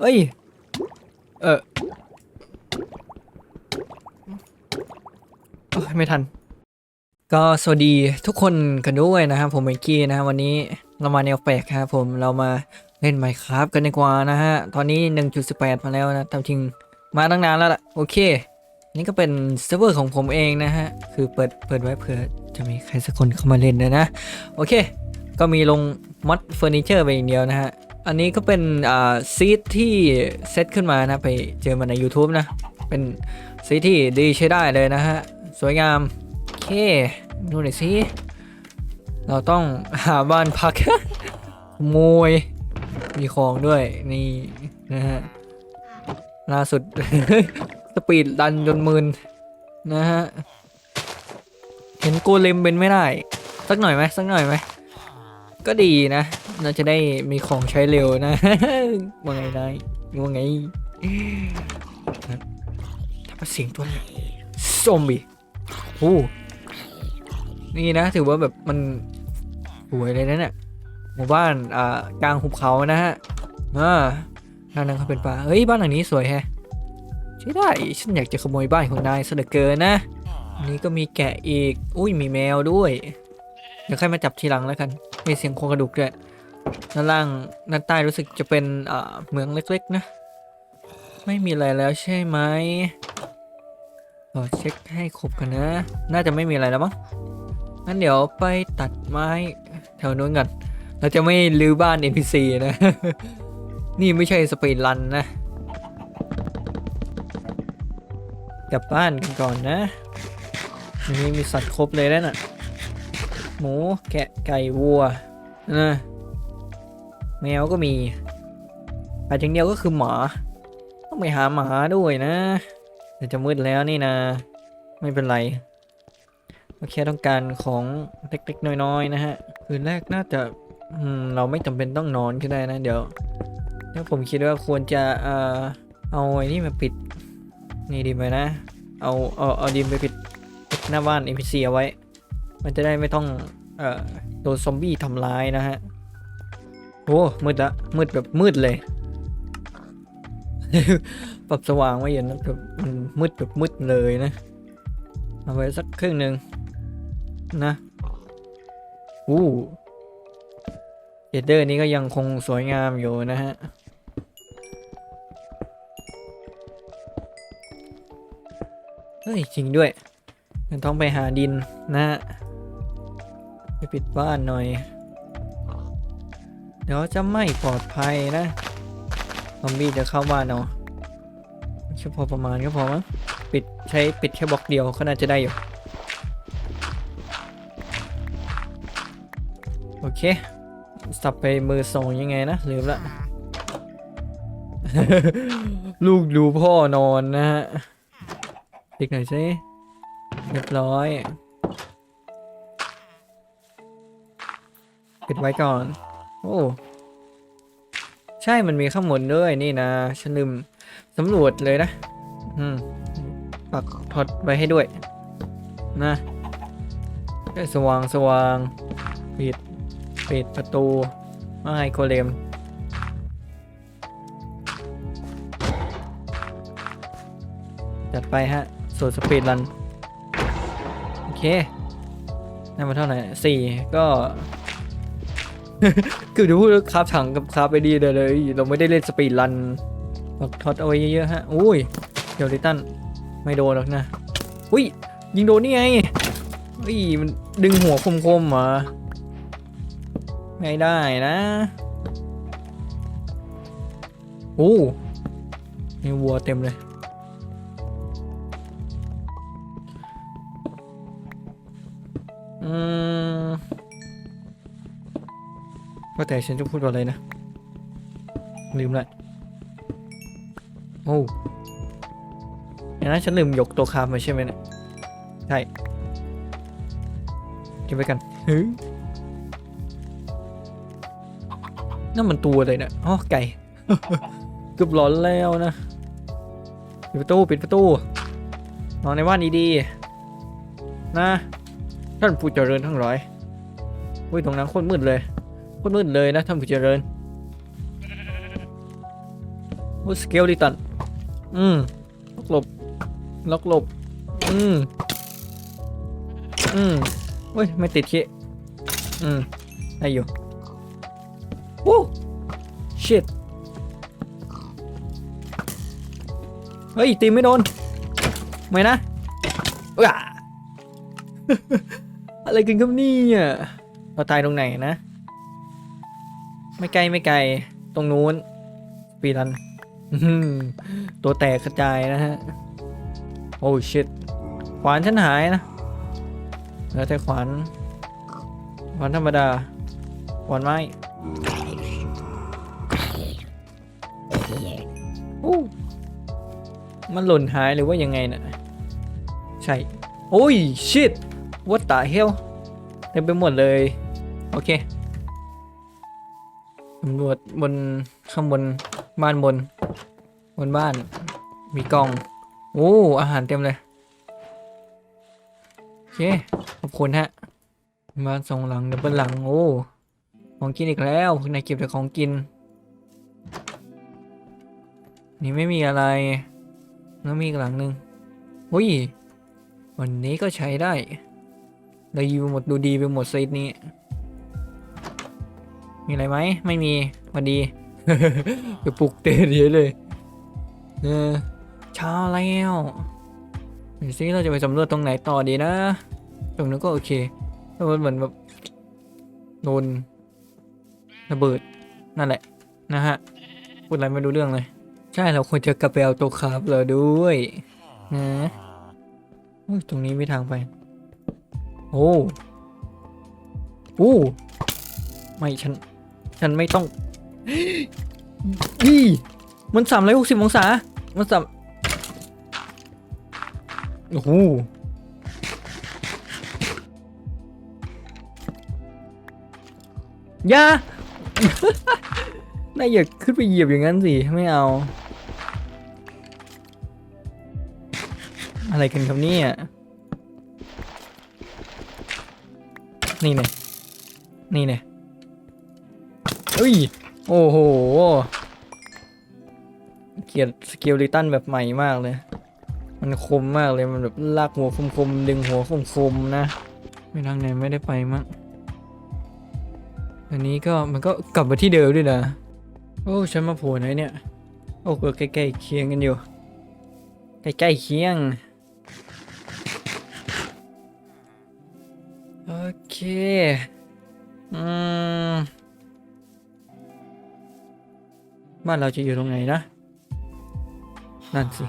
เอ้ย เออไม่ทัน ก็สวัสดีทุกคนกันด้วยนะครับผมเบงกี้นะฮะวันนี้เรามาแนวแปลกครับผมเรามาเล่นไมค์ครับกันดีกว่านะฮะ ตอนนี้ 1.18 มาแล้วนะตามจริงมาตั้งนานแล้วล่ะ โอเค นี่ก็เป็นเซิร์ฟเวอร์ของผมเองนะฮะ คือเปิดเปิดไว้เผื่อจะมีใครสักคนเข้ามาเล่นนะนะ โอเค ก็มีลงมอดเฟอร์นิเจอร์ไปอย่างเดียวนะฮะ อันนี้ก็เป็นอ่าซีทที่เซตขึ้นมานะไปเจอมาใน YouTube นะ เป็นซีทที่ดีใช้ได้เลยนะฮะ สวยงาม โอเค ดูหน่อยสิเราต้องหาบ้านพักขโมยมีของด้วย นี่นะฮะล่าสุด สปีดดันจนมืนนะฮะ เห็นโกเลมเป็นไม่ได้ สักหน่อยไหมสักหน่อยไหม ก็ดีนะ เราจะได้มีของใช้เร็วนะ ว่าไงนายว่าไงถ้าเป็นเสียงตัวอะไรซอมบี้โอ้นี่นะ ถือว่าแบบมันสวยเลยนะเนี่ยหมู่บ้านอ่ากลางหุบเขานะฮะอ่าทางนั้นเขาเป็นป่าเฮ้ยบ้านหลังนี้สวยแฮะใช่ได้ฉันอยากจะขโมยบ้านของนายซะเหลือเกินนะอันนี้ก็มีแกะอีก อุ้ยมีแมวด้วย เดี๋ยวค่อยมาจับทีหลังแล้วกัน มีเสียงโครงกระดูกด้วยด้านล่างด้านใต้รู้สึกจะเป็นอ่าเมืองเล็กๆนะ ไม่มีอะไรแล้วใช่ไหมขอเช็คให้ครบกันนะ น่าจะไม่มีอะไรแล้วมั้งงั้นเดี๋ยวไปตัดไม้แถวนู้นกันเราจะไม่ลื้อบ้าน NPC นะ นี่ไม่ใช่สปีดรันนะกลับบ้านกันก่อนนะนนี้มีสัตว์ครบเลยแล้วน่ะ หมู แกะไก่วัวนะแมวก็มีอาจอย่างเดียวก็คือหมา ต้องไปหาหมาด้วยนะเดี๋ยวจะมืดแล้วนี่นะ ไม่เป็นไรโอเคต้องการของเล็กๆน้อยๆนะฮะ คืนแรกน่าจะเราไม่จำเป็นต้องนอนก็ได้นะเดี๋ยวถ้าผมคิดว่าควรจะเอ่อเอาไอ้นี่มาปิด นี่ดีไหมนะ เอาเอาเอาดินไปปิดหน้าบ้าน NPC เอาไว้ มันจะได้ไม่ต้องเอ่อโดนซอมบี้ทำร้ายนะฮะโอ้มืดละมืดแบบมืดเลยปรับสว่างไว้อย่างนั้นแบบมันมืดแบบมืดเลยนะ เอาไว้สักครึ่งหนึ่งนะอู้เอเดอร์นี้ก็ยังคงสวยงามอยู่นะฮะเฮ้ยจริงด้วยยังต้องไปหาดินนะฮะ ปปิดบ้านหน่อย เดี๋ยวจะไม่ปลอดภัยนะ ซอมบี้จะเข้าบ้านเอาแค่พอประมาณก็พอมั้งปิดใช้ปิดแค่บล็อกเดียวก็น่าจะได้อยู่ โอเค สับไปมือส่งยังไงนะ ลืมละ ลูกดูพ่อนอนนะฮะติ๊กหน่อยสิเรียบร้อย ปิดไว้ก่อน โอ้ ใช่ มันมีข้างบนด้วยนี่นะ ฉันลืมสำรวจเลยนะ อืม ปักพอดไว้ให้ด้วย นะสว่างสว่าง ปิด ปิดประตูไม่ให้โคเลมจัดไปฮะ สูตรสปีดรัน โอเคได้มาเท่าไหร่สี่ก็ คือจะพูดคราบถังกับคราบไปดีเลยเลย เราไม่ได้เล่นสปีดรันปักท็อตเอาไว้เยอะๆฮะอุ้ยเดี๋ยวดิตันไม่โดนหรอกนะอุ้ยยิงโดนนี่ไงอุ้ยมันดึงหัวคมๆเหรอไม่ได้นะโอ้มีวัวเต็มเลยอืม ว่าแต่ฉันจะพูดว่าอะไรนะ ลืมละโอ้อย่างนั้นฉันลืมยกตัวคามมาใช่ไหมเนะใช่เก็บไว้กันเฮ้ยนั่นมันตัวอะไรเนี่ยอ๋อไก่เกือบหลอนแล้วนะปิดประตูปิดประตูนอนในบ้านดีๆนะ ท่านผู้เจริญทั้งหลายอุ้ยตรงนั้นโคตรมืดเลย ตรมืดเลยนะท่านผู้เจริญโอ้สเกลดิตัน อืมล็อกหลบ ล็อกหลบ อืม อืมเว้ย ไม่ติดเคอืมได้อยู่โอ้ชิตเฮ้ย ตีไม่โดน ไม่นะว้าอะไรกันครับเนี่ยเราตายตรงไหนนะ ไม่ไกลไม่ไกล ตรงนู้นปีรันตัวแตกกระจายนะฮะ โอ้ชิตขวานฉันหายนะแล้วแต่ขวานขวานธรรมดาขวานไม้โอ้มันหล่นหายหรือว่ายังไงน่ะใช่ โอ้ยชิต what the hell เต็มไปหมดเลย โอเค ตำรวจบนข้างบนบ้านบน บนบ้าน มีกล่อง โอ้ อาหารเต็มเลย โอเค ขอบคุณฮะ บ้านสองหลังเดับเบิลหลัง โอ้ ของกินอีกแล้วนายเก็บแต่ของกิน นี่ไม่มีอะไร แล้วมีอีกหลังหนึ่งอุ้ย วันนี้ก็ใช้ได้เลยอยู่หมดดูดีไปหมดเซตนี้ มีอะไรไหมไม่มีพอดีไปปลุกเตะเยอะเลยเออเช้าแล้วดูซิเราจะไปสำรวจตรงไหนต่อดีนะ ตรงนั้นก็โอเคแต่มันเหมือนแบบโดนระเบิดนั่นแหละนะฮะพูดอะไรไม่รู้เรื่องเลย ใช่เราควรจะกลับไปเอาตัวคาร์บเราด้วยนะตรงนี้ไม่ทางไป โอ้โอ้ไม่ฉัน ฉันไม่ต้องอีมันสามร้อยหกสิบองศา มันสามโอ้โหย่านายอย่าขึ้นไปเหยียบอย่างนั้นสิ ไม่เอา อะไรกันครับเนี่ยนี่เนี่ยนี่เนี่ย อ้ย โอ้โห เกียรสเกลลิตันแบบใหม่มากเลย มันคมมากเลย มันแบบลากหัวคมๆ ดึงหัวคมๆ นะ ไม่ทางไหนไม่ได้ไปมั้ง อันนี้ก็มันก็กลับมาที่เดิมด้วยนะ โอ้ฉันมาโผล่ไหนเนี่ย โอ้ก็ใกล้ๆเคียงกันอยู่ ใกล้ๆเคียงโอเค อืม บ้านเราจะอยู่ตรงไหนนะ นั่นสิ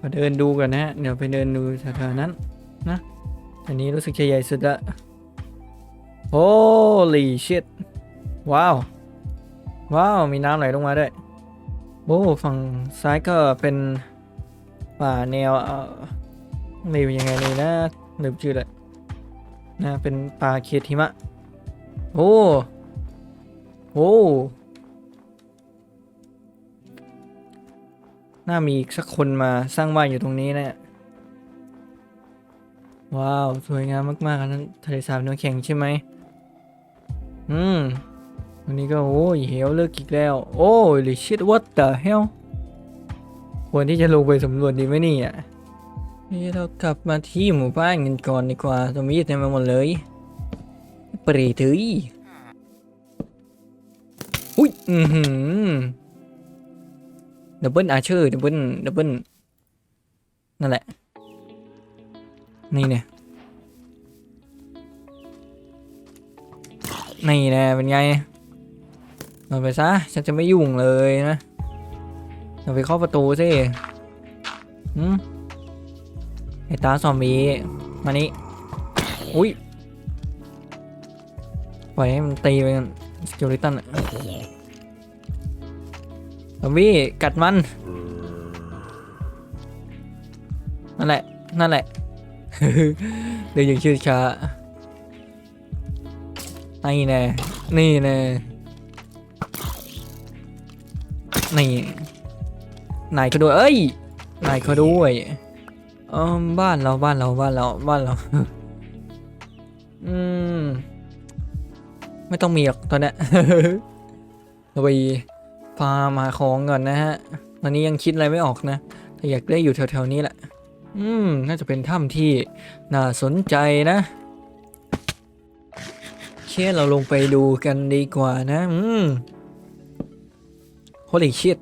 มาเดินดูกันนะฮะ เดี๋ยวไปเดินดูแถวๆนั้นนะอันนี้รู้สึกจะใหญ่สุดละ Holy shit ว้าว ว้าว มีน้ำไหลลงมาด้วยโอ้ฝั่งซ้ายก็เป็นป่าแนวเออเรียกว่ายังไงเลยนะลืมชื่อเลยนะเป็นป่าเขตหิมะ โอ้ อ้น่ามีอีกสักคนมาสร้างบ้านอยู่ตรงนี้นะว้าว สวยงามมากๆอนั้นทะเลสาบน้ำแข็งใช่ไหมอืมวันนี้ก็โอ้ยเหวเลิกอีกแล้ว โอ้ย shit what the hell ควรที่จะลงไปสำรวจดีไหมนี่ยนี่เรากลับมาที่หมู่บ้านกันก่อนดีกว่าตรงนี้เต็มไปหมดเลยปรีถือ อุ้ย อือหือดับเบิลอาเชอร์ดับเบิลดับเบิลนั่นแหละ นี่เนี่ยนี่น่เป็นไงเราไปซะ ฉันจะไม่ยุ่งเลยนะเราไปเคาประตูสิหืมไอ้ตาซอมบี้มานี่อุ้ยปล่อยให้มันตีไปกัน สกิลลิตันอะซอมบี้กัดมัน นั่นแหละ นั่นแหละ เดี๋ยวอย่างชื่อช้านี่แน่นี่แน่นี่นายเขาด้วย เอ้ย นายเขาด้วยเออบ้านเราบ้านเราบ้านเราบ้านเรา อืม ไม่ต้องมีหรอกตอนนี้เราไปฟาร์มหาของก่อนนะฮะตอนนี้ยังคิดอะไรไม่ออกนะ แต่อยากได้อยู่แถวๆนี้แหละ อืม น่าจะเป็นถ้ำที่น่าสนใจนะเชี่ยเราลงไปดูกันดีกว่านะ อืม holy shit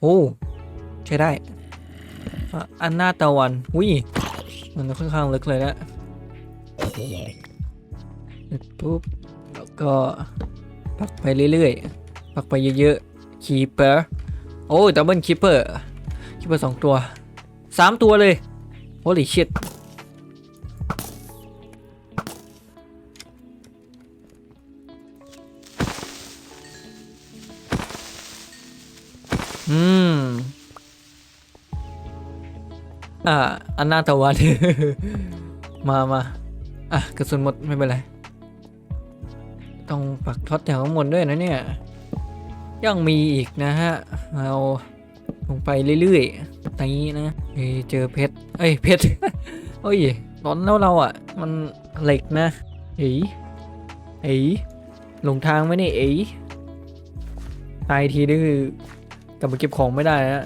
โอ้ใช้ได้อันหน้าตะวัน อุ้ย มันค่อนข้างลึกเลยนะ ปุ๊บแล้วก็ปักไปเรื่อยๆ ปักไปเยอะๆคีเปอร์โอ้ดับเบิลคีเปอร์คีเปอร์สองตัวสามตัวเลย holy shit อืม อ่า อันหน้าตะวัน มามาอะ กระสุนหมด ไม่เป็นไร ต้องปักท็อตแถวข้างบนด้วยนะเนี่ยยังมีอีกนะฮะเราลงไปเรื่อยๆตรงนี้นะเอ้ยเจอเพชรเอ้ยเพชรเอ้ยตอนแล้วเราอะ มันเหล็กนะเอ๋ยเอ๋ยหลงทางไหมนี่เอ๋ยตายทีนี่คือกลับมาเก็บของไม่ได้แล้ว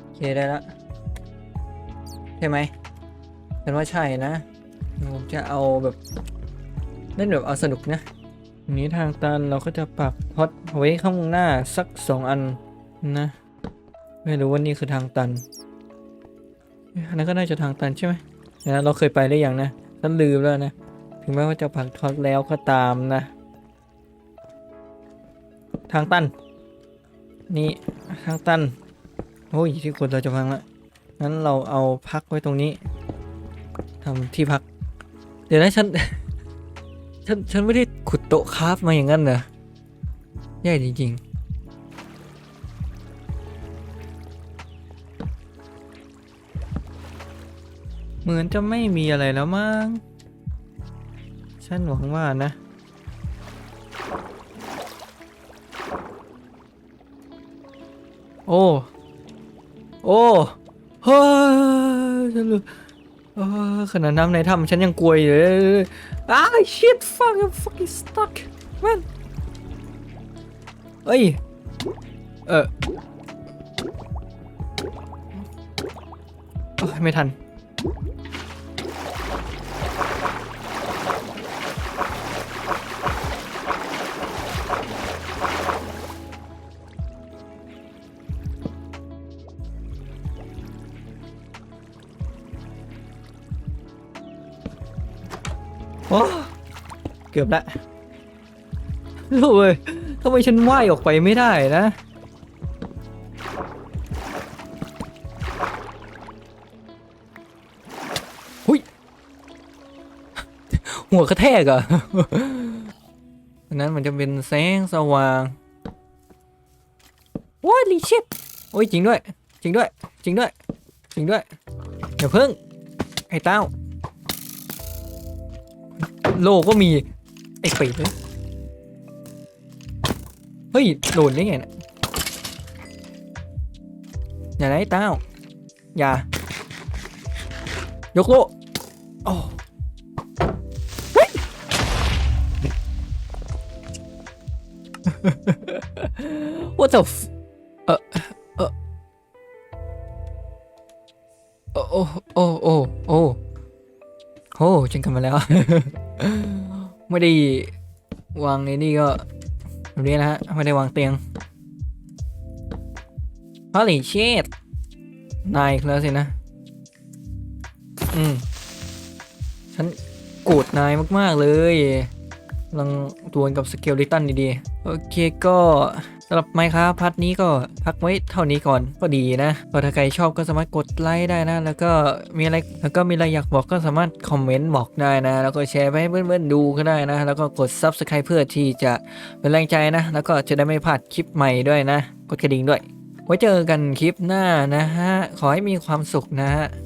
โอเคได้ละใช่ไหมฉันว่าใช่นะผมจะเอาแบบเล่นแบบเอาสนุกนะ นี้ทางตันเราก็จะปักพอดไว้ข้างหน้าสักสองอันนะ ไม่รู้ว่านี่คือทางตันอันนั้นก็น่าจะทางตันใช่ไหมนะเราเคยไปได้อยังนะฉันลืมแล้วนะ ถึงแม้ว่าจะปักท็อตแล้วก็ตามนะ ทางตัน นี่ทางตัน โอ้ยที่กดเราจะพังละ งั้นเราเอาพักไว้ตรงนี้ทำที่พัก เดี๋ยวนะฉัน ฉันฉันไม่ได้ขุดโต๊ะคราฟมาอย่างนั้นเหรอแย่จริงๆเหมือนจะไม่มีอะไรแล้วมั้ง ฉันหวังว่านะ โอ้ โอ้เฮ้ยฉันรู้ เออขนาดน้ำในถ้ำฉันยังกลัวอยู่เลยอ้า shit fuck I'm fucking stuck man เอ้ย เออไม่ทัน โอ้เกือบละโอ้ยทำไมฉันว่ายออกไปไม่ได้นะหุยหัวกระแทกอะอันนั้นมันจะเป็นแสงสว่างว้าลิชิตโอ้ยจริงด้วย จริงด้วย จริงด้วย จริงด้วยอย่าเพิ่งไอ้เต้า โลก็มี ไอ้ป็ดเลยเฮ้ยโดนได้ไงนะอย่าไอ้เต้า อย่า ยกโลโอ้เฮ้ย What the f เออเออโอ้โอ้โอ้โอ้โอ้ฉันกลับมาแล้ว ไม่ได้วางในนี่ก็แบบนี้นะฮะ ไม่ได้วางเตียงฮอลลี่เชดนายแล้วสินะ อืม ฉันโกรธนายมาก ๆ เลยกำลังดวลกับสเกลลิตันดี ๆ โอเคก็ำหรับไมค์ครับพัทนี้ก็พักไว้เท่านี้ก่อนก็ดีนะก็ถ้าใครชอบก็สามารถกดไลค์ได้นะ แล้วก็มีอะไรแล้วก็มีอะไรอยากบอกก็สามารถคอมเมนต์บอกได้นะ แล้วก็แชร์ไปให้เพื่อนๆดูก็ได้นะ แล้วก็กด Subscribe เพื่อที่จะเป็นแรงใจนะ แล้วก็จะได้ไม่พลาดคลิปใหม่ด้วยนะ กดกระดิ่งด้วย ไว้เจอกันคลิปหน้านะฮะ ขอให้มีความสุขนะฮะ